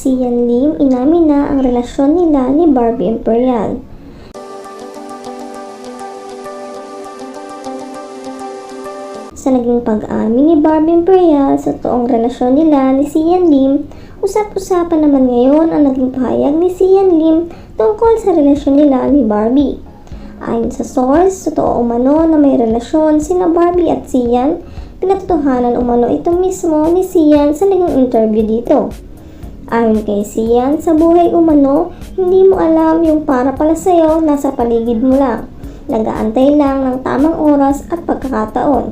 Si Yan Lim inamin na ang relasyon nila ni Barbie Imperial. Sa naging pag-amin ni Barbie Imperial sa toong relasyon nila ni si Yan Lim, usap-usapan naman ngayon ang naging pahayag ni si Yan Lim tungkol sa relasyon nila ni Barbie. Ayon sa source, totoo umano na may relasyon sina Barbie at Sian, pinatotohanan umano ito mismo ni Sian sa naging interview dito. Ayon kay Sian, sa buhay umano, hindi mo alam yung para pala sa'yo nasa paligid mo lang. Nagaantay lang ng tamang oras at pagkakataon.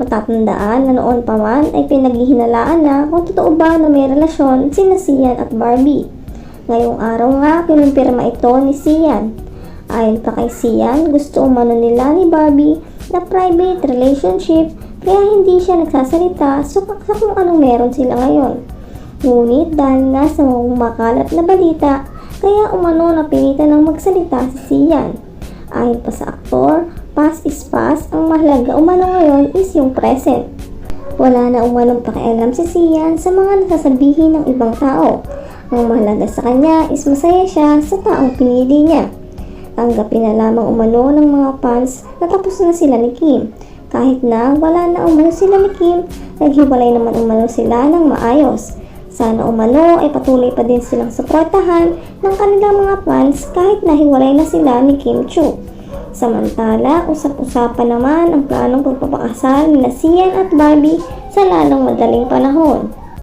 Matatandaan na noon pa man ay pinaghihinalaan na kung totoo ba na may relasyon sina Sian at Barbie. Ngayong araw nga, kinumpirma ito ni Sian. Ayon pa kay Sian, gusto umano nila ni Barbie na private relationship kaya hindi siya nagsasalita sa kung anong meron sila ngayon. Ngunit dahil nga sa makalat na balita, kaya umano na pilitan ng magsalita si Sian. Ayon pa sa aktor, past is past, ang mahalaga umano ngayon is yung present. Wala na umanong pakialam si Sian sa mga nasasabihin ng ibang tao. Ang mahalaga sa kanya is masaya siya sa taong pinili niya. Tanggapin na lamang umano ng mga fans na tapos na sila ni Kim. Kahit na wala na umano sila ni Kim, naghiwalay naman umano sila ng maayos. Sana umano ay patuloy pa din silang suportahan ng kanilang mga fans kahit nahiwalay na sila ni Kim Chu. Samantala, usap-usapan naman ang planong pagpapakasal ni Sian at Barbie sa lalong madaling panahon.